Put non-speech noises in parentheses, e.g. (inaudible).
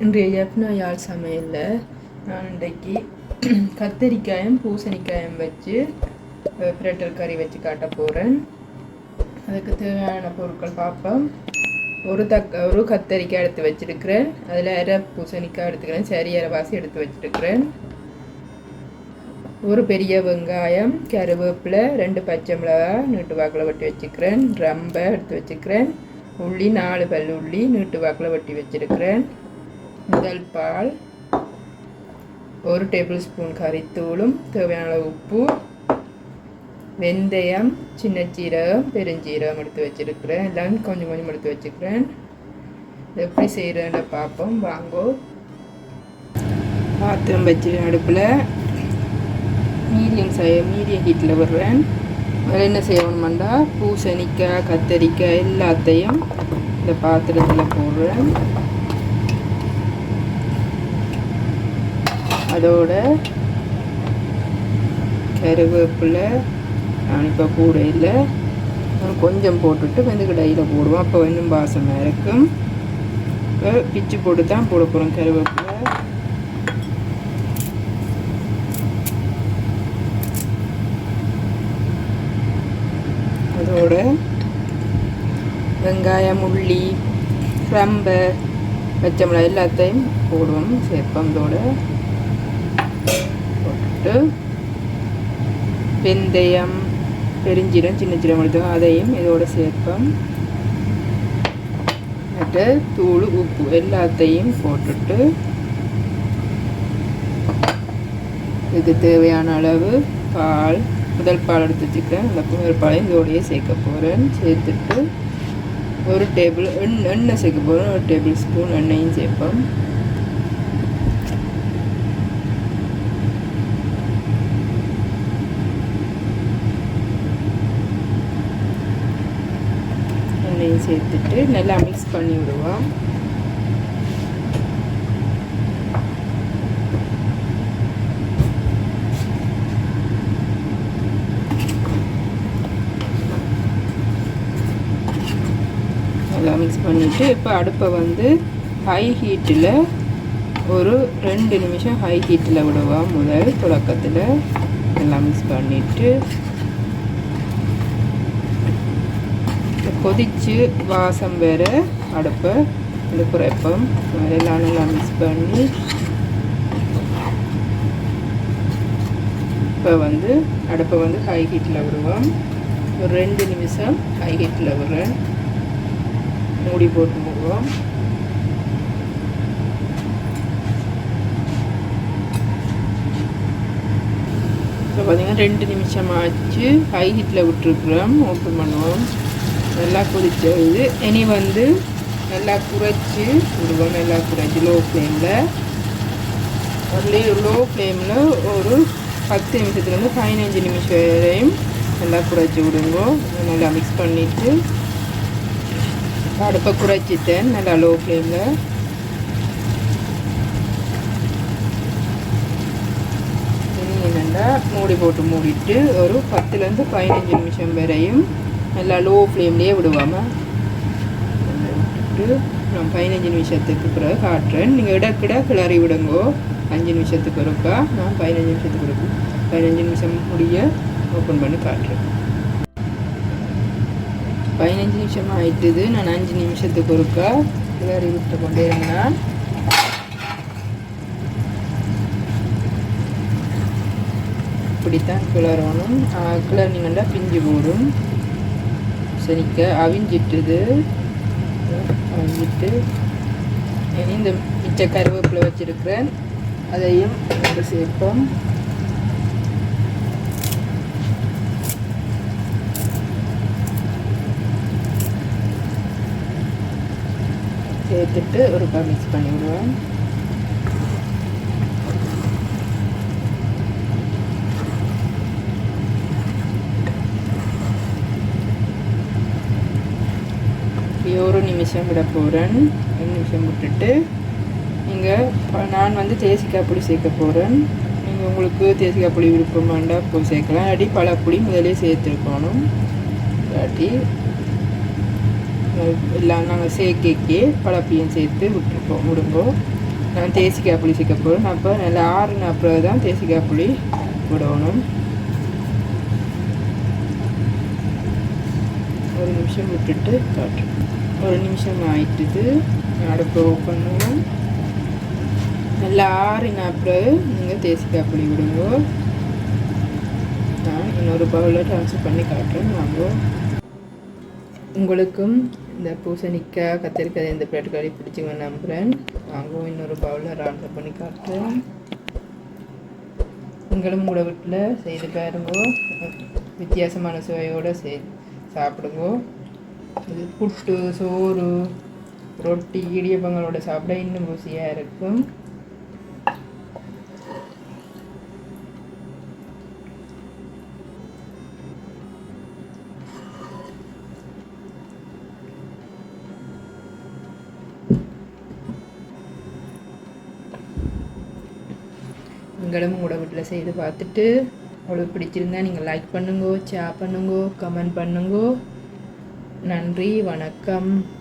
இன்றைய யப்னா யாழ் சமையலில் நான் இன்றைக்கு (clears throat) கத்தரிக்காயும் பூசணிக்காயும் வச்சு அஹ், பிரட்டல் கறி வச்சு காட்ட போகிறேன் அதுக்கு தேவையான பொருட்கள் பார்ப்போம் ஒரு தக்க ஒரு கத்தரிக்காய் எடுத்து வச்சிருக்கிறேன். அதில் அரை பூசணிக்காய் எடுத்துக்கிறேன். சரி அரைவாசி எடுத்து வச்சிருக்கிறேன். ஒரு பெரிய வெங்காயம் கருவேப்பிலை ரெண்டு பச்சை மிளகாய் நீட்டு வாக்கில் வெட்டி வச்சுக்கிறேன் ரம்பை எடுத்து வச்சுக்கிறேன் உள்ளி நாலு பல் உள்ளி நீட்டு வாக்கில் வெட்டி வச்சிருக்கிறேன். முதல் பால் ஒரு டேபிள் ஸ்பூன் கறித்தூளும் தேவையான அளவு உப்பு வெந்தயம் சின்ன சீரகம் பெருஞ்சீரகம் எடுத்து வச்சுருக்கிறேன். எல்லாம் கொஞ்சம் கொஞ்சம் எடுத்து வச்சுக்கிறேன் எப்படி செய்கிறேன்னு பார்ப்போம். வாங்கோ. பாத்திரம் வச்சு அடுப்பில் மீடியம் செய்ய மீடியம் ஹீட்டில் விடுறேன். அதில் என்ன செய்யணுமெண்டா பூசணிக்காய் கத்தரிக்காய் எல்லாத்தையும் இந்த பாத்திரத்தில் போடுறேன். அதோட கருவேப்பிலை நான் இப்போ கூட இல்லை. கொஞ்சம் போட்டுட்டு வந்து கடையில் போடுவோம். அப்போ இன்னும் வாசமாக இருக்கும் இப்போ பிச்சு போட்டு தான் போட போகிறோம் கருவேப்பிலை. அதோட வெங்காயம் உள்ளி கிரம்பு பச்சை எல்லாத்தையும் போடுவோம். சேர்ப்போம் இதோட போட்டுட்டு வெந்தயம் பெருஞ்சீரம் சின்ன சீரம் எடுத்தோம் அதையும் இதோட சேர்ப்போம் மற்ற தூள் உப்பு எல்லாத்தையும் போட்டுட்டு இதுக்கு தேவையான அளவு பால் முதல் பால் எடுத்து வச்சுக்கிறேன் அந்த முதல் பாலையும் இதோடையே சேர்க்க போகிறேன் சேர்த்துட்டு ஒரு டேபிள் எண்ணெய் சேர்க்க போகிறேன் ஒரு டேபிள் ஸ்பூன் எண்ணெயும் சேர்ப்போம் எண்ணெயும் சேர்த்துட்டு நல்லா மிக்ஸ் பண்ணி விடுவோம். நல்லா மிக்ஸ் பண்ணிவிட்டு இப்போ அடுப்பை வந்து ஹை ஹீட்டில் ஒரு ரெண்டு நிமிஷம் ஹை ஹீட்டில் விடுவோம் முதல் தொடக்கத்தில். எல்லாம் மிக்ஸ் பண்ணிவிட்டு கொதிச்சு வாசம் வேறு அடுப்பை இது குறைப்போம் எல்லாம் நல்லா மிக்ஸ் பண்ணி இப்போ வந்து அடுப்பை வந்து ஹை ஹீட்டில் விடுவோம். ஒரு ரெண்டு நிமிஷம் ஹை ஹீட்டில் விடுறேன். மூடி போட்டு போடுவோம் இப்போ பார்த்தீங்கன்னா ரெண்டு நிமிஷம் ஆச்சு ஹை ஹீட்டில் விட்டுருக்குறோம். ஓப்பன் பண்ணுவோம். நல்லா கொதிச்சது இனி வந்து நல்லா குறைச்சி விடுவோம். நல்லா குறைச்சி லோ ஃப்ளேமில் அதுலேயே லோ ஃப்ளேமில் ஒரு பத்து நிமிஷத்துலேருந்து பதினஞ்சு நிமிஷம் வரையும் நல்லா குறைச்சி விடுங்க. நல்லா மிக்ஸ் பண்ணிவிட்டு அடுப்பை குறைச்சிட்டேன். நல்லா லோ ஃப்ளேமில் இனி என்னென்னா மூடி போட்டு மூடிட்டு ஒரு பத்துலேருந்து பதினஞ்சு நிமிஷம் வரையும் நல்லா லோ ஃப்ளேம்லேயே விடுவாமல் விட்டுட்டு நான் பதினஞ்சு நிமிஷத்துக்கு பிறகு காட்டுறேன். நீங்கள் இடக்கிட கிளறி விடுங்கோ. அஞ்சு நிமிஷத்துக்கு இருக்கா நான் பதினஞ்சு நிமிஷத்துக்கு இருக்கும் பதினஞ்சு நிமிஷம் முடிய ஓப்பன் பண்ணி காட்டுறேன். பதினஞ்சு நிமிஷம் ஆயிட்டுது. நான் அஞ்சு நிமிஷத்துக்கு ஒருக்கா கிளறி விட்டு கொண்டே இருந்தேன். இப்படித்தான் கிளறணும். கிளறினீங்கன்னா பிஞ்சு போடும். சரிக்க அவிஞ்சிட்டுது. அவிஞ்சிட்டு இனி இந்த மிச்ச கருவேப்பிலை வச்சுருக்கிறேன். அதையும் வந்து சேர்ப்போம். சேர்த்துட்டு ஒரு மிக்ஸ் பண்ணி விடுவேன் ஒரு நிமிஷம் விட போகிறேன் ஒரு நிமிஷம் விட்டுட்டு நீங்கள் நான் வந்து தேசிக்காய் புளி சேர்க்க போகிறேன் நீங்கள் உங்களுக்கு தேசிக்காய் புளி விருப்பமாண்டா வேண்டாம் இப்போ சேர்க்கலாம். இல்லாட்டி பழப்புளி முதலே சேர்த்துருக்கணும். இல்லாட்டி எல்லாம் நாங்கள் சேர்க்கைக்கு பழப்பையும் சேர்த்து விட்டுருப்போம் விடுங்கோ. நான் தேசிக்காய் புளி சேர்க்க போகிறோம் அப்போ நல்லா ஆறுன அப்புறம் தான் தேசிக்காய் புளி விடணும் ஒரு நிமிஷம் விட்டுட்டு காட்டுறேன் ஒரு நிமிஷம் ஆயிட்டுது அடுப்பை ஓப்பன் பண்ணுவோம் நல்லா ஆறின அப்புறம் நீங்கள் தேசிக்காய் புளி விடுங்க நான் இன்னொரு பவுலில் ட்ரான்ஸ்ஃபர் பண்ணி காட்டுறேன் வாங்க உங்களுக்கும் இந்த பூசணிக்காய் கத்திரிக்காய் இந்த பிளேட் கறி பிடிச்சிங்க நம்புகிறேன் வாங்க இன்னொரு பவுலில் ட்ரான்ஸ்ஃபர் பண்ணி காட்டுறேன் நீங்களும் உங்களோட வீட்டில் செய்து பாருங்க வித்தியாசமான சுவையோடு செய் சாப்பிடுங்கோ இது புட்டு சோறு ரொட்டி இடியப்பங்களோட சாப்பிட இன்னும் ருசியாக இருக்கும். நீங்களும் உங்களோட வீட்டில் செய்து பார்த்துட்டு உங்களுக்கு பிடிச்சிருந்தா நீங்கள் லைக் பண்ணுங்க ஷேர் பண்ணுங்க கமெண்ட் பண்ணுங்கோ. நன்றி வணக்கம்.